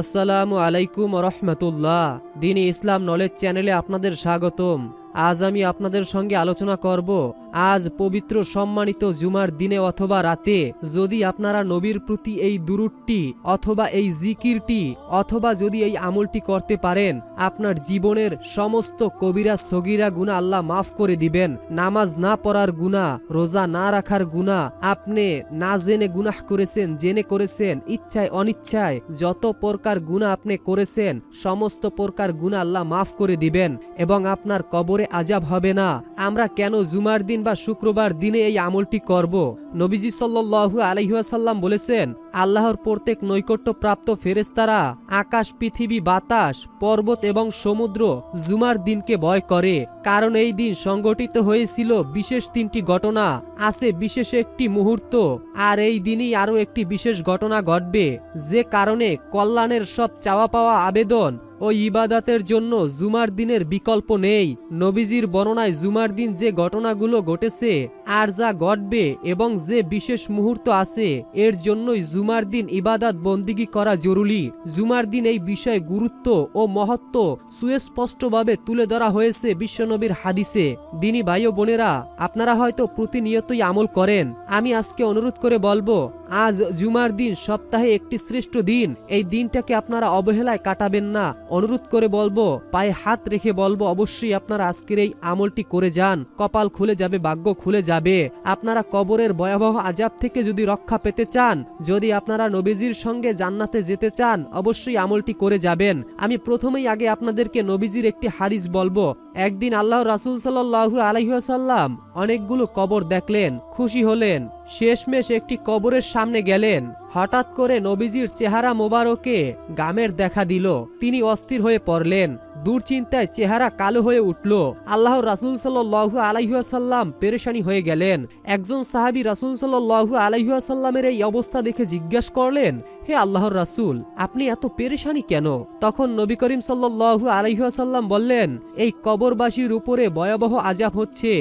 আসসালামু আলাইকুম রহমতুল্লাহ। দিন ইসলাম নলেজ চ্যানেলে আপনাদের স্বাগতম। আজ আমি আপনাদের সঙ্গে আলোচনা করব আজ পবিত্র সম্মানিত জুমার দিনে অথবা রাতে যদি আপনারা নবীর প্রতি এই দুরুটটি অথবা এই জিকিরটি অথবা যদি এই আমলটি করতে পারেন, আপনার জীবনের সমস্ত কবিরা সগিরা গুণা আল্লাহ মাফ করে দিবেন। নামাজ না পড়ার গুণা রোজা না রাখার গুণা আপনি না জেনে গুনাহ করেছেন, জেনে করেছেন, ইচ্ছায় অনিচ্ছায় যত প্রকার গুণা আপনি করেছেন, সমস্ত প্রকার গুণা আল্লাহ মাফ করে দিবেন এবং আপনার কবরে আজাব হবে না। আমরা কেন জুমার দিন বা শুক্রবার দিনে এই আমলটি করব। নবীজি সাল্লু আলহিহাসাল্লাম বলেছেন, আল্লাহর প্রত্যেক নৈকট্যপ্রাপ্ত ফেরেস্তারা আকাশ, পৃথিবী, বাতাস, পর্বত এবং সমুদ্র জুমার দিনকে ভয় করে, কারণ এই দিন সংগঠিত হয়েছিল বিশেষ তিনটি ঘটনা, আছে বিশেষ একটি মুহূর্ত, আর এই দিনই আরও একটি বিশেষ ঘটনা ঘটবে, যে কারণে কল্যাণের সব চাওয়া পাওয়া আবেদন ও ইবাদাতের জন্য জুমার দিনের বিকল্প নেই। নবীজির বর্ণনায় জুমার দিন যে ঘটনাগুলো ঘটেছে আর যা ঘটবে এবং যে বিশেষ মুহূর্ত আছে, এর জন্যই জুমার দিন ইবাদত বন্দিগি করা জরুরি। জুমার দিন এই বিষয়ে গুরুত্ব ও মহত্ব সুস্পষ্টভাবে তুলে ধরা হয়েছে বিশ্বনবীর হাদিসে। দিনী ভাই ও বোনেরা, আপনারা হয়তো প্রতিনিয়তই আমল করেন। আমি আজকে অনুরোধ করে বলব, আজ জুমার দিন সপ্তাহে একটি শ্রেষ্ঠ দিন। এই দিনটাকে আপনারা অবহেলায় কাটাবেন না। অনুরোধ করে বলব, পায়ে হাত রেখে বলব, অবশ্যই আপনারা আজকের এই আমলটি করে যান। কপাল খুলে যাবে, ভাগ্য খুলে যাবে। আপনারা কবরের ভয়াবহ আজাব থেকে যদি রক্ষা পেতে চান, যদি আপনারা নবীজির সঙ্গে জান্নাতে যেতে চান, অবশ্যই আমলটি করে যাবেন। আমি প্রথমেই আগে আপনাদেরকে নবীজির একটি হাদিস বলব। একদিন আল্লাহ রাসুল সাল্লাহু আলহিহাসাল্লাম অনেকগুলো কবর দেখলেন, খুশি হলেন, শেষমেশ একটি কবরের সামনে গেলেন। হঠাৎ করে নবীজির চেহারা মোবারকে গামের দেখা দিল। তিনি অস্থির হয়ে পড়লেন। দুশ্চিন্তায় চেহারা কালো হয়ে উঠল। আল্লাহ রাসুল সাল্লু আলাইহাসাল্লাম পেরেশানি হয়ে গেলেন। একজন সাহাবি রাসুল সাল্লু আলাইহাসাল্লামের এই অবস্থা দেখে জিজ্ঞাসা করলেন হে আল্লাহর রাসুল, আপনি এত পেরেশানি কেন? তখন নবী করিম সাল্লু আলাইহাসাল্লাম বললেন, এই কবরবাসীর উপরে ভয়াবহ আজাব হচ্ছে,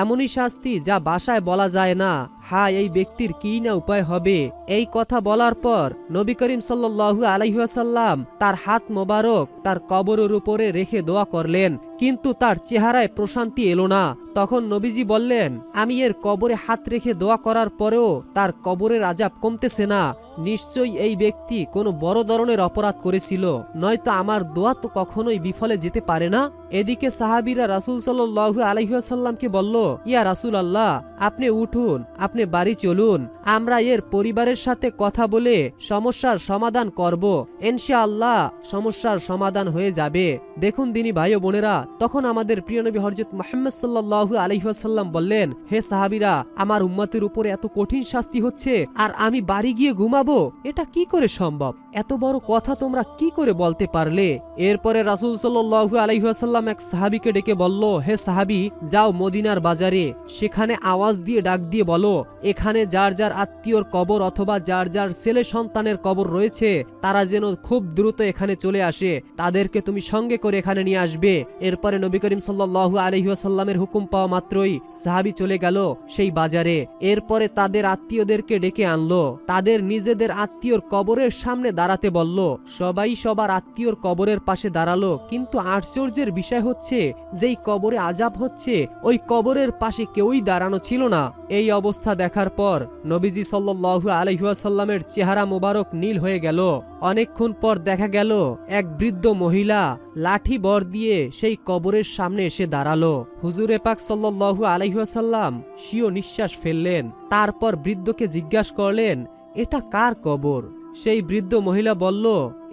এমনই শাস্তি যা বাসায় বলা যায় না। হা এই ব্যক্তির কি না উপায় হবে? এই কথা বলার পর নবী করিম সাল্লু আলাইহাসাল্লাম তার হাত মোবারক তার কবরের উপরে রেখে দোয়া করলেন। কিন্তু তার চেহারায় প্রশান্তি এলো না। তখন নবীজি বললেন, আমি এর কবরে হাত রেখে দোয়া করার পরেও তার কবরের আজাব কমতেছে না। নিশ্চয়ই এই ব্যক্তি কোনো বড় ধরনের অপরাধ করেছিল। নয়তো আমার দোয়া তো কখনোই বিফলে যেতে পারে না? এদিকে সাহাবিরা রাসুল সাল্লু আলহিহাসাল্লামকে বলল, ইয়া রাসুল আল্লাহ আপনি উঠুন, আপনি বাড়ি চলুন। আমরা এর পরিবারের সাথে কথা বলে সমস্যার সমাধান করব। ইনশা আল্লাহ সমস্যার সমাধান হয়ে যাবে। দেখুন দিনী ভাই বোনেরা তখন আমাদের প্রিয় নবী হরজত মোহাম্মদ সাল্লাহু আলহিহাসাল্লাম বললেন, হে সাহাবিরা, আমার উম্মতের উপরে এত কঠিন শাস্তি হচ্ছে আর আমি বাড়ি গিয়ে ঘুমাবো? এটা কি করে সম্ভব? এত বড় কথা তোমরা কি করে বলতে পারলে? এরপরে রাসুল সাল্লু আলহিহাসাল্লাম এক সাহাবিকে ডেকে বলল, হে সাহাবি, যাও মদিনার বাজারে। সেখানে আওয়াজ দিয়ে ডাক দিয়ে বলো, এখানে যার যার আত্মীয়র কবর অথবা যার যার ছেলে সন্তানের কবর রয়েছে, তারা যেন খুব দ্রুত এখানে চলে আসে। তাদেরকে তুমি সঙ্গে করে এখানে নিয়ে আসবে। এরপরে নবী করিম সাল্লু আলহিহাসাল্লামের হুকুম পাওয়া মাত্রই সাহাবি চলে গেল সেই বাজারে। এরপরে তাদের আত্মীয়দেরকে ডেকে আনলো। তাদের নিজেদের আত্মীয়র কবরের সামনে দাঁড়াতে বলল, সবাই সবার আত্মীয়র কবরের পাশে দাঁড়াল, কিন্তু আশ্চর্যের বিষয় হচ্ছে, যেই কবরে আজাব হচ্ছে, ওই কবরের পাশে কেউই দাঁড়ানো ছিল না। এই অবস্থা দেখার পর নবীজি সাল্লু আলহিহাসাল্লামের চেহারা মোবারক নীল হয়ে গেল। অনেকক্ষণ পর দেখা গেল, এক বৃদ্ধ মহিলা লাঠি বর দিয়ে সেই কবরের সামনে এসে দাঁড়াল। হুজুরে পাক সাল্লু আলহিহাসাল্লাম সিও নিঃশ্বাস ফেললেন। তারপর বৃদ্ধকে জিজ্ঞাসা করলেন, এটা কার কবর? সেই বৃদ্ধ মহিলা বলল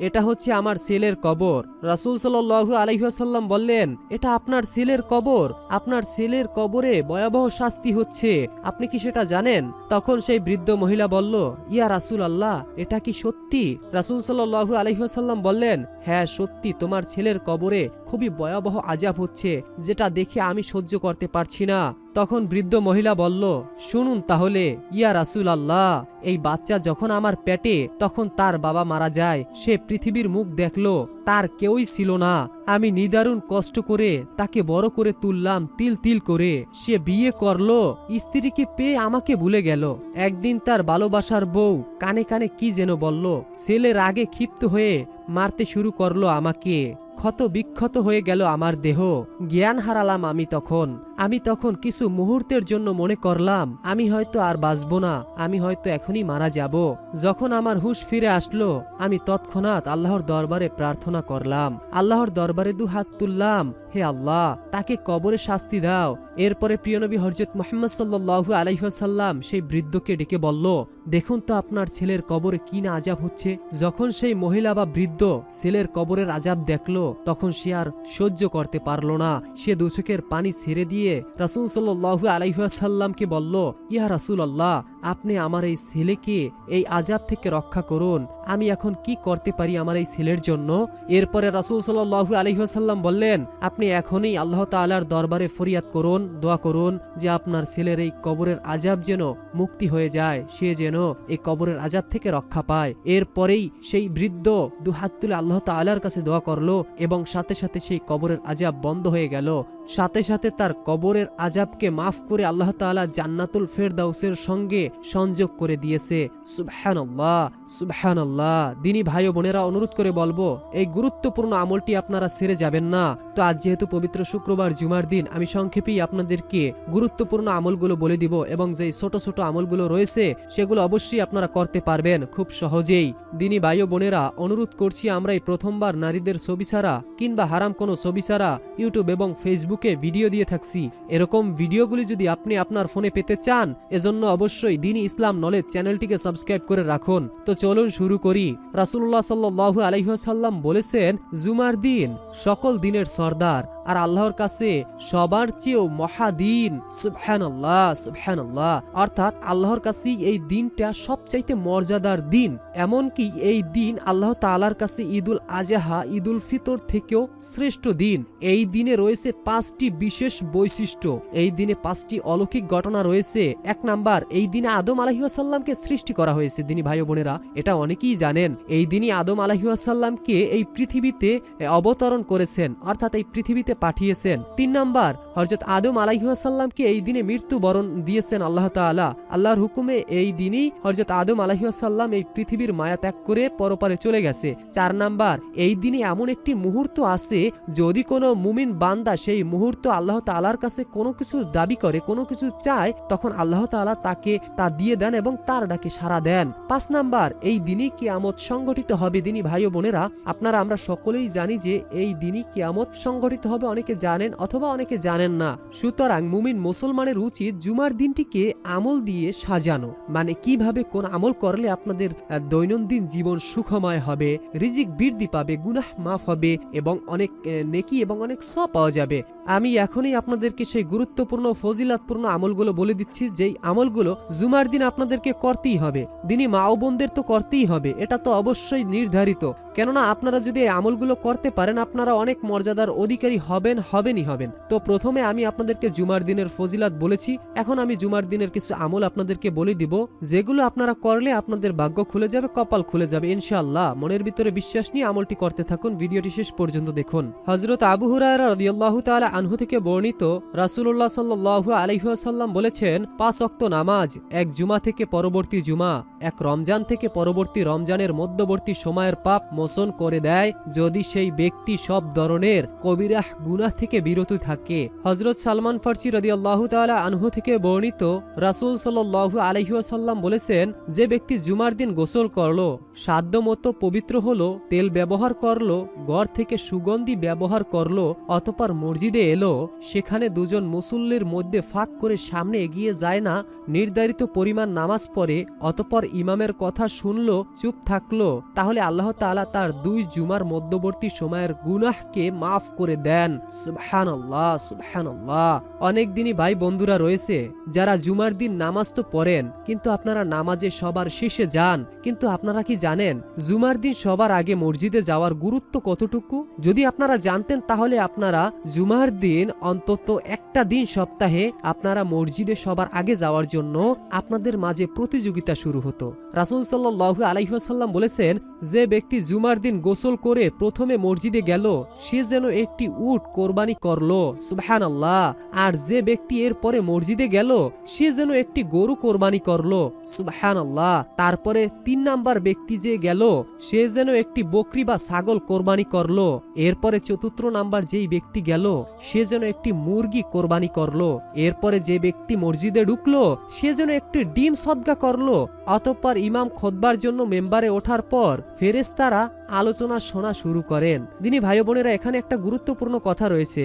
এটা হচ্ছে আমার ছেলের কবর। রাসুল সাল্লু আলহিহাসাল্লাম বললেন, এটা আপনার ছেলের কবর। আপনার ছেলের কবরে ভয়াবহ শাস্তি হচ্ছে। আপনি কি সেটা জানেন? তখন সেই বৃদ্ধ মহিলা বলল, ইয়া রাসুল আল্লাহ এটা কি সত্যি? রাসুল সাল্লু আলহিহাসাল্লাম বললেন হ্যাঁ সত্যি, তোমার ছেলের কবরে খুবই ভয়াবহ আজাব হচ্ছে, যেটা দেখে আমি সহ্য করতে পারছি না। তখন বৃদ্ধ মহিলা বলল, শুনুন তাহলে, ইয়া রাসুল আল্লাহ এই বাচ্চা যখন আমার পেটে, তখন তার বাবা মারা যায়, সে পৃথিবীর মুখ দেখল, তার কেউই ছিল না। আমি নিদারুণ কষ্ট করে তাকে বড় করে তুললাম, তিল তিল করে। সে বিয়ে করল, স্ত্রীকে পেয়ে আমাকে ভুলে গেল। একদিন তার ভালোবাসার বউ কানে কানে কি যেন বলল, ছেলের আগে ক্ষিপ্ত হয়ে মারতে শুরু করল আমাকে। ক্ষত বিক্ষত হয়ে গেল আমার দেহ। জ্ঞান হারালাম আমি তখন। আমি তখন কিছু মুহূর্তের জন্য মনে করলাম, আমি হয়তো আর বাঁচব না, আমি হয়তো এখনই মারা যাব। যখন আমার হুশ ফিরে আসলো, আমি তৎক্ষণাৎ আল্লাহর দরবারে প্রার্থনা করলাম। আল্লাহর দরবারে দু হাত তুললাম, হে আল্লাহ, তাকে কবরে শাস্তি দাও। এরপরে প্রিয়নবী হরজত মোহাম্মদ সাল্লু আলাইসাল্লাম সেই বৃদ্ধকে ডেকে বলল, দেখুন তো আপনার ছেলের কবরে কি না আজাব হচ্ছে? যখন সেই মহিলা বা বৃদ্ধ ছেলের কবরের আজাব দেখল তখন সে আর সহ্য করতে পারল না। সে দুচোখের পানি ছেড়ে দিয়ে রাসুল সাল্লু আলাইহাসাল্লামকে বলল, ইয়া রাসুল আল্লাহ আপনি আমার এই ছেলেকে এই আজাব থেকে রক্ষা করুন। আমি এখন কি করতে পারি আমার এই ছেলের জন্য? এরপরে রাসুল সাল্লু আলহিহাসাল্লাম বললেন, আপনি এখনই আল্লাহ তালার দরবারে ফরিয়াদ করুন, দোয়া করুন যে আপনার ছেলের এই কবরের আজাব যেন মুক্তি হয়ে যায়, সে যেন এই কবরের আজাব থেকে রক্ষা পায়। এরপরেই সেই বৃদ্ধ দু হাত তুলে আল্লাহ তালার কাছে দোয়া করল এবং সাথে সাথে সেই কবরের আজাব বন্ধ হয়ে গেল। সাথে সাথে তার কবরের আজাবকে মাফ করে আল্লাহ তাআলা জান্নাতুল ফেরদাউসের সঙ্গে সংযোগ করে দিয়েছে। সুবহানাল্লাহ সুবহানাল্লাহ। দিনী ভাই বোনেরা, অনুরোধ করে বলব, এই গুরুত্বপূর্ণ আমলটি আপনারা সেরে যাবেন না। তো আজ যেহেতু পবিত্র শুক্রবার, জুমার দিন, আমি সংক্ষেপেই আপনাদেরকে গুরুত্বপূর্ণ আমলগুলো বলে দিব এবং যে ছোট ছোট আমলগুলো রয়েছে, সেগুলো অবশ্যই আপনারা করতে পারবেন খুব সহজেই। দিনী ভাই বোনেরা, অনুরোধ করছি, আমরা এই প্রথমবার নারীদের ছবি ছাড়া কিংবা হারাম কোনো ছবি ছাড়া ইউটিউব এবং ফেসবুকে ভিডিও দিয়ে থাকছি। এরকম ভিডিওগুলি যদি আপনি আপনার ফোনে পেতে চান, এজন্য অবশ্যই দিনী ইসলাম নলেজ চ্যানেলটিকে সাবস্ক্রাইব করে রাখুন। তো চলুন শুরু করি। রাসুল্লাহ সাল্লু আলহিহাসাল্লাম বলেছেন, জুমার দিন সকল দিনের সর্দার। আর আল্লাহর কাছে সবার চেয়েও মহাদিন সুবহান আল্লাহ সুবহান আল্লাহ অর্থাৎ আল্লাহর কাছে এই দিনটা সবচাইতে মর্যাদার দিন। এমনকি এই দিন আল্লাহ তাআলার কাছে ঈদুল আজহা, ঈদুল ফিতর থেকেও শ্রেষ্ঠ দিন। এই দিনে রয়েছে পাঁচটি বিশেষ বৈশিষ্ট্য। এই দিনে পাঁচটি অলৌকিক ঘটনা রয়েছে। এক নাম্বার, এই দিনে আদম আলহিউসাল্লামকে সৃষ্টি করা হয়েছে। দিনী ভাই বোনেরা, এটা অনেকেই জানেন। এই দিনই আদম আলহিউসাল্লামকে এই পৃথিবীতে অবতরণ করেছেন। অর্থাৎ এই পৃথিবীতে পাঠিয়েছেন। তিন নাম্বার হরজত আদম আলাহিহাসাল্লামকে এই দিনে মৃত্যুবরণ দিয়েছেন আল্লাহ তাআলা। আল্লাহর হুকুমে এই দিনই হরজত আদম আলাহিহাসাল্লাম এই পৃথিবীর মায়া ত্যাগ করে পরপারে চলে গেছে। চার নাম্বার, এই দিনে এমন একটি মুহূর্ত আছে, যদি কোনো মুমিন বান্দা সেই মুহূর্ত আল্লাহ তাআলার কাছে কোনো কিছু দাবি করে, কোনো কিছু চায়, তখন আল্লাহ তাআলা তাকে তা দিয়ে দেন এবং তার ডাকে সাড়া দেন। পাঁচ নাম্বার, এই দিনই কিয়ামত সংগঠিত হবে। দিনী ভাই বোনেরা, আপনারা আমরা সকলেই জানি যে এই দিনই কিয়ামত সংগঠিত হবে। অনেকে জানেন অথবা অনেকে জানেন না। সুতরাং মুমিন মুসলমানের উচিত জুমার দিনটিকে আমল দিয়ে সাজানো। মানে কীভাবে কোন আমল করলে আপনাদের দৈনন্দিন জীবন সুখময় হবে, রিজিক বৃদ্ধি পাবে, গুনাহ মাফ হবে এবং অনেক নেকি এবং অনেক সব পাওয়া যাবে। আমি এখনই আপনাদেরকে সেই গুরুত্বপূর্ণ, ফজিলাতপূর্ণ আমলগুলো বলে দিচ্ছি, যেই আমলগুলো জুমার দিন আপনাদেরকে করতেই হবে। দিনই মা ও বোনদের তো করতেই হবে, এটা তো অবশ্যই নির্ধারিত। কেননা আপনারা যদি এই আমলগুলো করতে পারেন, আপনারা অনেক মর্যাদার অধিকারী হবেন, হবেনই হবেন। তো প্রথমে আমি আপনাদেরকে জুমার দিনের ফজিলাত বলেছি। এখন আমি জুমার দিনের কিছু আমল আপনাদেরকে বলে দিব। যেগুলো আপনারা করলে আপনাদের ভাগ্য খুলে যাবে, কপাল খুলে যাবে, ইনশাআল্লাহ। মনের ভিতরে বিশ্বাস নিয়ে আমলটি করতে থাকুন। ভিডিওটি শেষ পর্যন্ত দেখুন। হজরত আবু হুরায়রা রাদিয়াল্লাহু তাআলা আনহু থেকে বর্ণিত রাসূলুল্লাহ সাল্লাল্লাহু আলাইহি ওয়াসাল্লাম বলেছেন, পাঁচ ওয়াক্ত নামাজ এক জুমা থেকে পরবর্তী জুমা, এক রমজান থেকে পরবর্তী রমজানের মধ্যবর্তী সময়ের পাপ মোচন করে দেয় যদি সেই ব্যক্তি সব ধরনের কবিরাহ গুনাহ থেকে বিরত থাকে। হজরত সালমান ফার্সি রদি আল্লাহ তালা আনহু থেকে বর্ণিত রাসুল সাল্লাহ আলহিউসাল্লাম বলেছেন, যে ব্যক্তি জুমার দিন গোসল করল সাধ্য মতো পবিত্র হলো, তেল ব্যবহার করল, ঘর থেকে সুগন্ধি ব্যবহার করল, অতপর মসজিদে এলো, সেখানে দুজন মুসল্লির মধ্যে ফাঁক করে সামনে এগিয়ে যায় না, নির্ধারিত পরিমাণ নামাজ পড়ে, অতপর ইমামের কথা শুনলো, চুপ থাকল, তাহলে আল্লাহ তাআলা তার দুই জুমার মধ্যবর্তী সময়ের গুনাহকে মাফ করে দেন। সুবহানাল্লাহ সুবহানাল্লাহ। অনেক দিনই ভাই বন্ধুরা রয়েছে, যারা জুমার দিন নামাজ তো পড়েন, কিন্তু আপনারা নামাজে সবার শেষে যান। কিন্তু আপনারা কি জানেন, জুমার দিন সবার আগে মসজিদে যাওয়ার গুরুত্ব কতটুকু? যদি আপনারা জানতেন তাহলে আপনারা জুমার দিন অন্তত একটা দিন সপ্তাহে আপনারা মসজিদে সবার আগে যাওয়ার জন্য আপনাদের মাঝে প্রতিযোগিতা শুরু হতো। রাসুল সাল্লাহ আলাইহাল্লাম বলেছেন, যে ব্যক্তি জুমার দিন গোসল করে প্রথমে মসজিদে গেল, সে যেন একটি উট কোরবানি করল সুবহান আল্লাহ আর যে ব্যক্তি এর পরে মসজিদে গেল, সে যেন একটি গরু কোরবানি করল সুবহান আল্লাহ তারপরে তিন নাম্বার ব্যক্তি যে গেল, সে যেন একটি বকরি বা ছাগল কোরবানি করল। এরপরে চতুর্থ নাম্বার যেই ব্যক্তি গেল, সে যেন একটি মুরগি কোরবানি করল। এরপরে যে ব্যক্তি মসজিদে ঢুকলো, সে যেন একটি ডিম সদ্গা করল। অতঃপর ইমাম খোদবার জন্য মেম্বারে ওঠার পর ফেরেস্তারা আলোচনা শোনা শুরু করেন। দিনী ভাই বোনেরা, এখানে একটা গুরুত্বপূর্ণ কথা রয়েছে।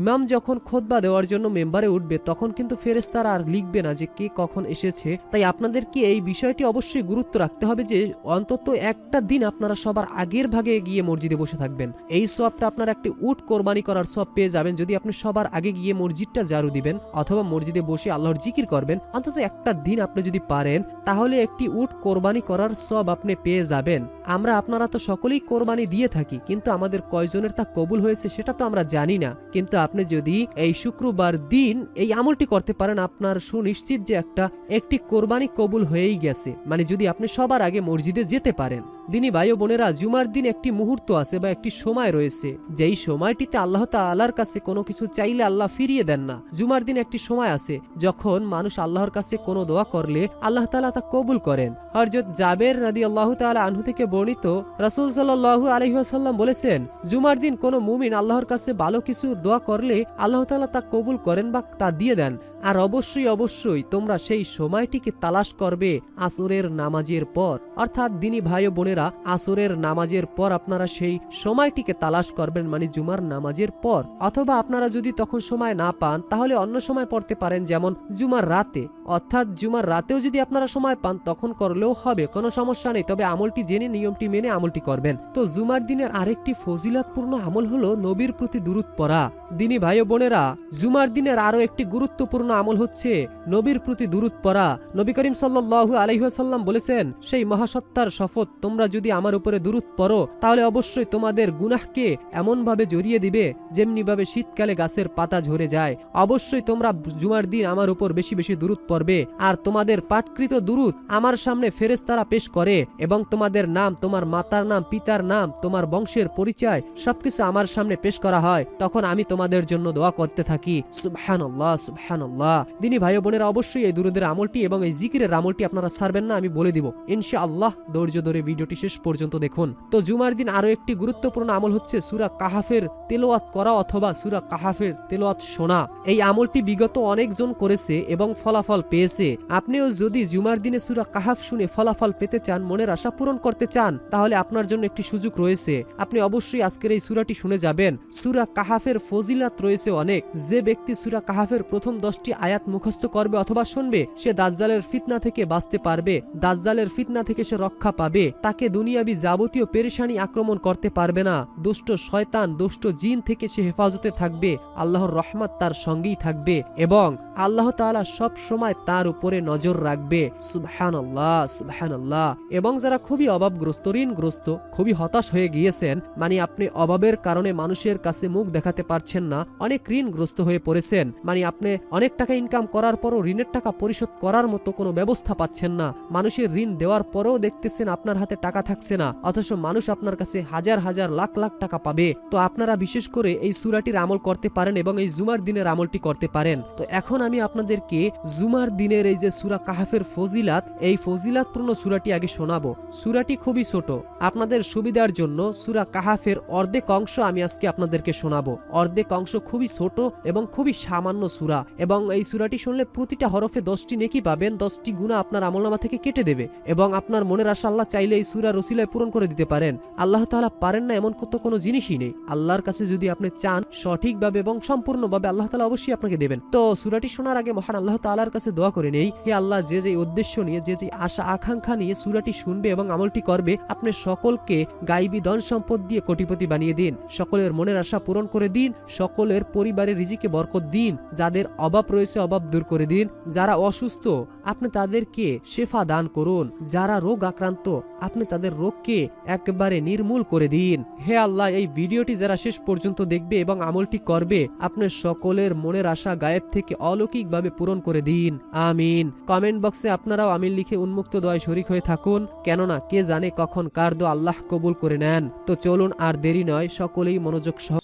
ইমাম যখন খোদবা দেওয়ার জন্য মেম্বারে উঠবে, তখন কিন্তু ফেরেস্তারা আর লিখবে না যে কে কখন এসেছে। তাই আপনাদেরকে এই বিষয়টি অবশ্যই গুরুত্ব রাখতে হবে যে, অন্তত একটা দিন আপনারা সবার আগের ভাগে গিয়ে মসজিদে বসে থাকবেন। এই সবটা আপনারা একটি উট কোরবানি করার সব পেয়ে যাবেন যদি আপনি সবার আগে গিয়ে মসজিদটা জারু দিবেন অথবা মসজিদে বসে আল্লাহর জিকির করবেন। অন্তত একটা দিন আপনি যদি পারেন, তাহলে একটি উট কোরবানি করার সব আপনি পেয়ে যাবেন। আমরা আপনারা তো সকলেই কোরবানি দিয়ে থাকি, কিন্তু আমাদের কয়জনের তা কবুল হয়েছে সেটা তো আমরা জানি না। কিন্তু আপনি যদি এই শুক্রবার দিন এই আমলটি করতে পারেন, আপনার সুনিশ্চিত যে একটা, একটি কোরবানি কবুল হয়েই গেছে। মানে যদি আপনি সবার আগে মসজিদে যেতে পারেন। দিনী ভাই বোনেরা, জুমার দিন একটি মুহূর্ত আছে বা একটি সময় রয়েছে। যেই সময়টিতে আল্লাহ তাআলার কাছে কোনো কিছু চাইলে আল্লাহ ফিরিয়ে দেন না। জুমার দিন একটি সময় আছে যখন মানুষ আল্লাহর কাছে কোনো দোয়া করলে আল্লাহ তাআলা তা কবুল করেন। হরজত জাবের রাদি আল্লাহ তাআলা আনহু থেকে বর্ণিত রাসূল সাল্লাল্লাহু আলাইহি ওয়াসাল্লাম বলেছেন, জুমার দিন কোনো মুমিন আল্লাহর কাছে ভালো কিছু দোয়া করলে আল্লাহ তাআলা তা কবুল করেন বা তা দিয়ে দেন। আর অবশ্যই অবশ্যই তোমরা সেই সময়টিকে তালাশ করবে আসরের নামাজের পর। অর্থাৎ দিনী ভাই ও বোনেরা আসরের নামাজের পর আপনারা সেই সময়টিকে তালাশ করবেন মানে জুমার নামাজের পর। অথবা আপনারা যদি তখন সময় না পান, তাহলে অন্য সময় পড়তে পারেন যেমন জুমার রাতে। অর্থাৎ জুমার রাতেও যদি আপনারা সময় পান, তখন করলেও হবে, কোনো সমস্যা নেই। তবে আমলটি জেনে, নিয়মটি মেনে আমলটি করবেন। তো জুমার দিনের আরেকটি ফজিলতপূর্ণ আমল হলো নবীর প্রতি দূরত পড়া। দিনী ভাই বোনেরা, জুমার দিনের আরও একটি গুরুত্বপূর্ণ আমল হচ্ছে নবীর প্রতি দূরত পড়া। নবী করিম সাল্লাল্লাহু আলাইহি ওয়াসাল্লাম বলেছেন, সেই মহাসত্তার শপথ তোমরা যদি আমার উপরে দূরত পড়ো, তাহলে অবশ্যই তোমাদের গুনাহকে এমনভাবে জড়িয়ে দিবে যেমনি ভাবে শীতকালে গাছের পাতা ঝরে যায়। অবশ্যই তোমরা জুমার দিন আমার উপর বেশি বেশি দূরত পড়বে, আর তোমাদের পাঠকৃত দূরত আমার সামনে ফেরেশতারা পেশ করে, এবং তোমাদের নাম, তোমার মাতার নাম, পিতার নাম, তোমার বংশের পরিচয় সবকিছু আমার সামনে পেশ করা হয়, তখন আমি তোমাদের জন্য দোয়া করতে থাকি। সুবহানাল্লাহ সুবহানাল্লাহ। দিনী ভাই বোনেরা, অবশ্যই এই দুরুদের আমলটি এবং এই জিকিরের আমলটি আপনারা ছাড়বেন না, আমি বলে দিব। ইনশাআল্লাহ, ধৈর্য ধরে ভিডিওটি শেষ পর্যন্ত দেখুন। তো জুমার দিন আরও একটি গুরুত্বপূর্ণ আমল হচ্ছে সুরা কাহাফের তেলোয়াত করা অথবা সুরা কাহাফের তেলোয়াত শোনা। এই আমলটি বিগত অনেকজন করেছে এবং ফলাফল পেয়েছে। আপনিও যদি জুমার দিনে সুরা কাহাফ শুনে ফলাফল পেতে চান, মনের আশা পূরণ করতে চান, তাহলে আপনার জন্য একটি সুযোগ রয়েছে। আপনি অবশ্যই আজকের এই সুরাটি শুনে যাবেন। সুরা কাহাফের ফজিলাত রয়েছে অনেক। যে ব্যক্তি সুরা কাহাফের প্রথম দশটি আয়াত মুখস্থ করবে অথবা শুনবে, সে দাজ্জালের ফিতনা থেকে বাঁচতে পারবে। দাজ্জালের ফিতনা থেকে সে রক্ষা পাবে। তাকে দুনিয়াবি যাবতীয় পেরেশানি আক্রমণ করতে পারবে না। দুষ্ট শয়তান, দুষ্ট জিন থেকে সে হেফাজতে থাকবে, আল্লাহর রহমত তার সঙ্গেই থাকবে এবং আল্লাহ তাআলা সব সময় তার উপরে নজর রাখবে। সুবহানাল্লাহ সুবহানাল্লাহ। এবং যারা খুবই অভাবগ্রস্ত, ঋণগ্রস্ত, খুবই হতাশ হয়ে গিয়েছেন মানে আপনি অভাবের কারণে মানুষের কাছে মুখ দেখাতে পারছেন না, অনেক ঋণগ্রস্ত হয়ে পড়েছেন মানে আপনি অনেক টাকা ইনকাম করার পরও ঋণের টাকা পরিশোধ করার মতো কোনো ব্যবস্থা পাচ্ছেন না। মানুষের ঋণ দেওয়ার পরেও দেখতেছেন আপনার হাতে টাকা থাকছে না, অথচ মানুষ আপনার কাছে হাজার হাজার লাখ লাখ টাকা পাবে। তো আপনারা বিশেষ করে এই সুরাটির আমল করতে পারেন এবং এই জুমার দিনের আমলটি করতে পারেন। তো এখন আমি আপনাদেরকে জুমার দিনের এই যে সুরা কাহাফের ফজিলাত, এই ফজিলাতপূর্ণ সুরাটি আগে শোনাবো। সুরাটি খুবই ছোট। আপনাদের সুবিধার জন্য সুরা কাহাফের অর্ধেক অংশ আমি আজকে আপনাদেরকে শোনাবো। অর্ধেক অংশ খুবই ছোট এবং খুবই সামান্য সুরা। এবং এই সুরাটি শুনলে প্রতিটা হরফে দশটি নেকি পাবেন, দশটি গুণা আপনার আমলনামা থেকে কেটে দেবে। এবং আপনার মনের আশা আল্লাহ চাইলে এই সুরা রসিলায় পূরণ করে দিতে পারেন। আল্লাহ তাআলা পারেন না এমন কত কোনো জিনিসই নেই। আল্লাহর কাছে যদি আপনি চান সঠিকভাবে এবং সম্পূর্ণভাবে আল্লাহ তাআলা অবশ্যই আপনাকে দেবেন। তো সুরাটি শোনার আগে মহান আল্লাহ তাআলার কাছে দোয়া করে নেই হে আল্লাহ, যে যে উদ্দেশ্য নিয়ে, যে যে আশা, আকাঙ্ক্ষা নিয়ে সুরাটি শুনবে এবং আমলটি করবে, আপনি সকলকে গাইবী ধন সম্পদ দিয়ে কোটিপতি বানিয়ে দিন। সকলের মনের আশা পূরণ করে দিন, সকলের পরিবারের রিজিকে বরকত দিন, যাদের অভাব রয়েছে অভাব দূর করে দিন, যারা অসুস্থ, আপনি তাদেরকে শেফা দান করুন, যারা রোগ আক্রান্ত, আপনি তাদের রোগকে একবারে নির্মূল করে দিন। হে আল্লাহ, এই ভিডিওটি যারা শেষ পর্যন্ত দেখবে এবং আমলটি করবে, আপনার সকলের মনের আশা গায়েব থেকে অলৌকিকভাবে পূরণ করে দিন। আমিন। কমেন্ট বক্সে আপনারাও আমিন লিখে উন্মুক্ত দয় শরিক হয়ে থাকুন, কেননা কে জানে কখন কার দো আল্লাহ কবুল করে নেন। তো চলুন আর দেরি নয়, সকলেই মনোযোগ সহ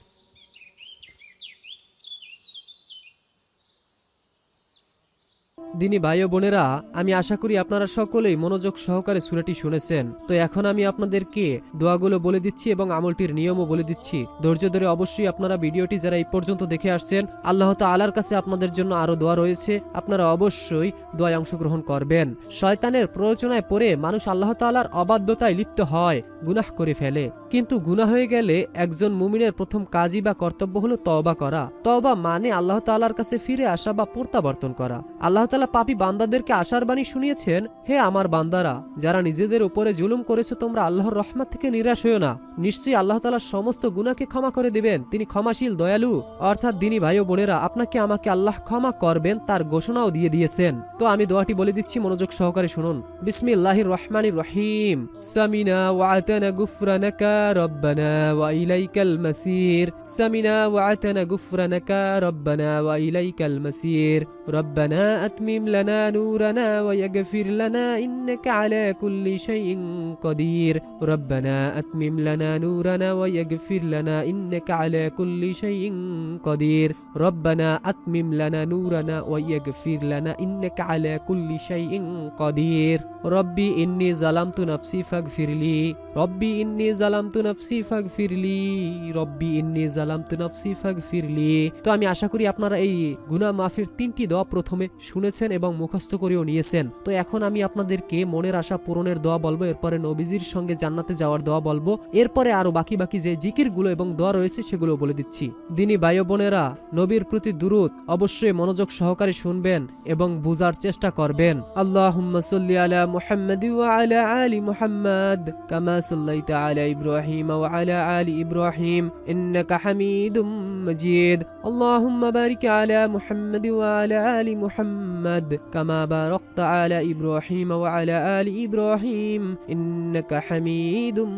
দিনী ভাই ও বোনেরা, আমি আশা করি আপনারা সকলেই মনোযোগ সহকারে সুরাটি শুনেছেন। তো এখন আমি আপনাদেরকে দোয়াগুলো বলে দিচ্ছি এবং আমলটির নিয়মও বলে দিচ্ছি। ধৈর্য ধরে অবশ্যই আপনারা ভিডিওটি যারা এই পর্যন্ত দেখে আসছেন, আল্লাহ তালার কাছে আপনাদের জন্য আরও দোয়া রয়েছে। আপনারা অবশ্যই দোয়ায় অংশগ্রহণ করবেন। শয়তানের প্ররোচনায় পড়ে মানুষ আল্লাহ তালার অবাধ্যতায় লিপ্ত হয়, গুনাহ করে ফেলে। কিন্তু গুনাহ হয়ে গেলে একজন মুমিনের প্রথম কাজই বা কর্তব্য হলো তওবা করা। তওবা মানে আল্লাহ তাআলার কাছে ফিরে আসা বা প্রত্যাবর্তন করা। আল্লাহ তাআলা পাপী বান্দাদেরকে আশার বাণী শুনিয়েছেন, হে আমার বান্দারা, যারা নিজেদের উপরে জুলুম করেছে, তোমরা আল্লাহর রহমত থেকে নিরাশ হয়েও না। নিশ্চয়ই আল্লাহ তাআলা সমস্ত গুনাহকে ক্ষমা করে দিবেন। তিনি ক্ষমাশীল, দয়ালু। অর্থাৎ দিনী ভাই ও বোনেরা, আপনাকে আমাকে আল্লাহ ক্ষমা করবেন, তার ঘোষণাও দিয়ে দিয়েছেন। তো আমি দোয়াটি বলে দিচ্ছি, মনোযোগ সহকারে শুনুন। বিসমিল্লাহির রহমানির রহিম। সামিনা ওয়াতানা গুফরানাকা রব্বানা ওয়া ইলাইকাল মাসির। সামিনা ওয়াতানা গুফরানাকা রব্বানা ওয়া ইলাইকাল মাসির। ربنا أتمم لنا نورنا ويغفر لنا إنك على كل شيء قدير ربنا أتمم لنا نورنا ويغفر لنا إنك على كل شيء قدير ربنا أتمم لنا نورنا ويغفر لنا إنك على كل شيء قدير ربي إني ظلمت نفسي فاغفر لي ربي إني ظلمت نفسي فاغفر لي ربي إني ظلمت نفسي فاغفر لي তো আমি আশা করি আপনারা এই গুনাহ মাফির তিনটি দোয়া প্রথমে শুনেছেন এবং মুখস্থ করেও নিয়েছেন। তো এখন আমি আপনাদেরকে মনের আশা পূরণের দোয়া বলব, এরপরে নবীজির সঙ্গে জান্নাতে যাওয়ার দোয়া বলব, এরপরে আরও বাকি বাকি যে জিকিরগুলো এবং দোয়া রয়েছে সেগুলো বলে দিচ্ছি। দিনী ভাই বোনেরা, নবীর প্রতি দুরুদ, অবশ্যই মনোযোগ সহকারে শুনবেন এবং বুঝার চেষ্টা করবেন। সাল্লি আলা মুহাম্মাদ ইব্রাহিম ইব্রাহিম, ইন্নাকা হামিদুম মাজিদ। মুহাম্মাদ কামা বারাকতা আলা ইব্রাহিম ওয়া আলা আলি ইব্রাহিম ইন্নাকা হামিদুম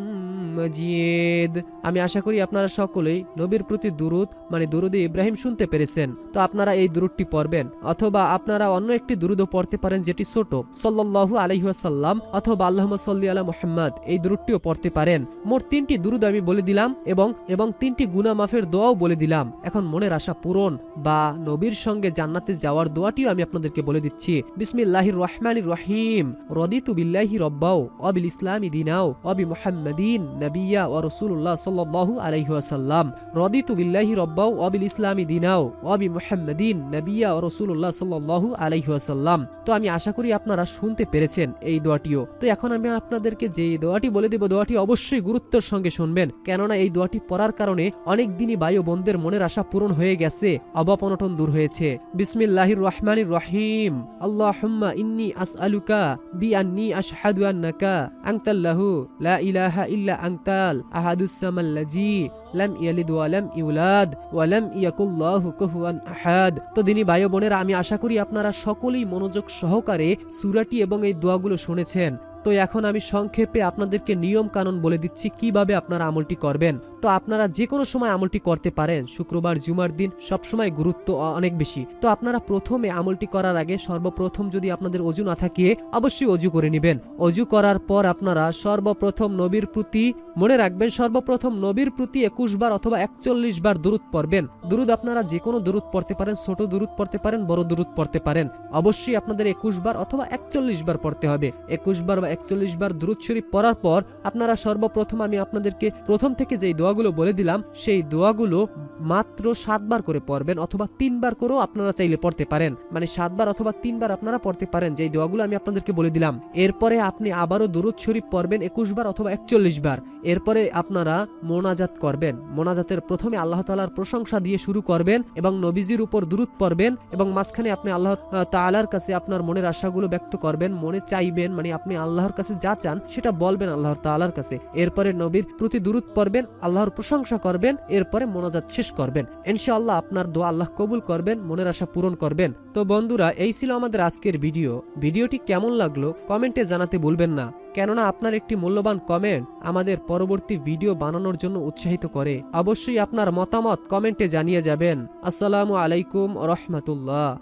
মাজিদ। আমি আশা করি আপনারা সকলেই নবীর প্রতি দুরুদ মানে দুরুদে ইব্রাহিম শুনতে পেরেছেন। তো আপনারা এই দুরুদটি পড়বেন, অথবা আপনারা অন্য একটি দুরুদও পড়তে পারেন যেটি ছোট, সাল্লাল্লাহু আলাইহাসাল্লাম অথবা আল্লাহ সাল্লি আলা মুহাম্মদ, এই দুরুদটিও পড়তে পারেন। মোট তিনটি দুরুদ আমি বলে দিলাম এবং এবং তিনটি গুনা মাফের দোয়াও বলে দিলাম। এখন মনের আশা পূরণ, বা নবীর সঙ্গে জান্নাতে যাওয়ার দোয়াটিও আমি আপনাদেরকে বলে দিচ্ছি। বিসমিল্লাহির রহমানির রহিম। রদিতু বিল্লাহি রব্বাও, অবিল ইসলামি দিনাও, অবি মুহাম্মাদিন নবিয়া ও রসুল্লাহ সাল্লাল্লাহু আলাইহি ওয়াসাল্লাম। রদিতু বিল্লাহি রব্বাও, অবিল ইসলামি দিনাও, অবি মুহাম্মাদিন নবিয়া ও রসুল্লাহ সাল্লাল্লাহু আলাইহি ওয়াসাল্লাম। তো আমি আশা করি আপনারা শুনতে পেরেছেন এই দোয়াটিও। তো এখন আমি আপনাদেরকে যে দোয়াটি বলে দেব, দোয়াটি অবশ্যই গুরুত্বের সঙ্গে শুনবেন। কেননা এই দোয়াটি পড়ার কারণে অনেক দিনই বায়ু বোনদের মনের আশা পূরণ হয়ে গেছে, অভাব অনটন দূর হয়েছে। বিসমিল্লাহির রহমানির রহিম। আল্লাহুম্মা ইন্নি আসআলুকা বি আন্নি আশহাদু আন্নাকা আনতাল্লাহু লা ইলাহা ইল্লা আনতাল আহাদুস সামাল্লাজি লাম ইয়ালিদ ওয়া লাম ইউলাদ ওয়া লাম ইয়াকুল্লাহু কুহুয়ান আহাদ। তো দিনই ভাই বোনেরা, আমি আশা করি আপনারা সকলেই মনোযোগ সহকারে সূরাটি এবং এই দোয়াগুলো শুনেছেন। তো এখন আমি সংক্ষেপে আপনাদেরকে নিয়ম কানুন বলে দিচ্ছি কীভাবে আপনারা আমলটি করবেন। তো আপনারা যে কোনো সময় আমলটি করতে পারেন, শুক্রবার, জুমার দিন সবসময় গুরুত্ব অনেক বেশি। তো আপনারা প্রথমে আমলটি করার আগে সর্বপ্রথম যদি আপনাদের অজু না থাকে, অবশ্যই অজু করে নেবেন। অজু করার পর আপনারা সর্বপ্রথম নবীর প্রতি মনে রাখবেন, সর্বপ্রথম নবীর প্রতি একুশ বার অথবা একচল্লিশ বার দূরত পড়বেন। দুরুদ আপনারা যে কোনো দূরত পড়তে পারেন, ছোট দূরত পড়তে পারেন, বড় দূরত পড়তে পারেন। অবশ্যই আপনাদের একুশ বার অথবা একচল্লিশ বার পড়তে হবে। একুশ বার বা একচল্লিশ বার দূরত শরীফ পড়ার পর আপনারা সর্বপ্রথম আমি আপনাদেরকে প্রথম থেকে যেই দোয়াগুলো বলে দিলাম, সেই দোয়াগুলো মাত্র সাতবার করে পড়বেন অথবা তিনবার করেও আপনারা চাইলে পড়তে পারেন। মানে সাতবার অথবা তিনবার আপনারা পড়তে পারেন যেই দোয়াগুলো আমি আপনাদেরকে বলে দিলাম। এরপরে আপনি আবারও দরুদ শরীফ পড়বেন একুশ বার অথবা একচল্লিশ বার। এরপরে আপনারা মোনাজাত করবেন। মোনাজাতের প্রথমে আল্লাহ তালার প্রশংসা দিয়ে শুরু করবেন এবং নবীজির উপর দূরত পড়বেন এবং মাঝখানে আপনি আল্লাহ তালার কাছে আপনার মনের আশাগুলো ব্যক্ত করবেন, মনে চাইবেন মানে আপনি আল্লাহর কাছে যা চান, সেটা বলবেন আল্লাহর তালার কাছে। এরপরে নবীর প্রতি দূরত পড়বেন, আল্লাহর প্রশংসা করবেন, এরপরে মোনাজাত শেষ করবেন। ইনশাআল্লাহ আপনার দোয়া আল্লাহ কবুল করবেন, মনের আশা পূরণ করবেন। তো বন্ধুরা, এই ছিল আমাদের আজকের ভিডিও। ভিডিওটি কেমন লাগল কমেন্টে জানাতে ভুলবেন না। কেননা আপনার একটি মূল্যবান কমেন্ট আমাদের পরবর্তী ভিডিও বানানোর জন্য উৎসাহিত করে। অবশ্যই আপনার মতামত কমেন্টে জানিয়ে যাবেন। আসসালামু আলাইকুম রহমতুল্লাহ।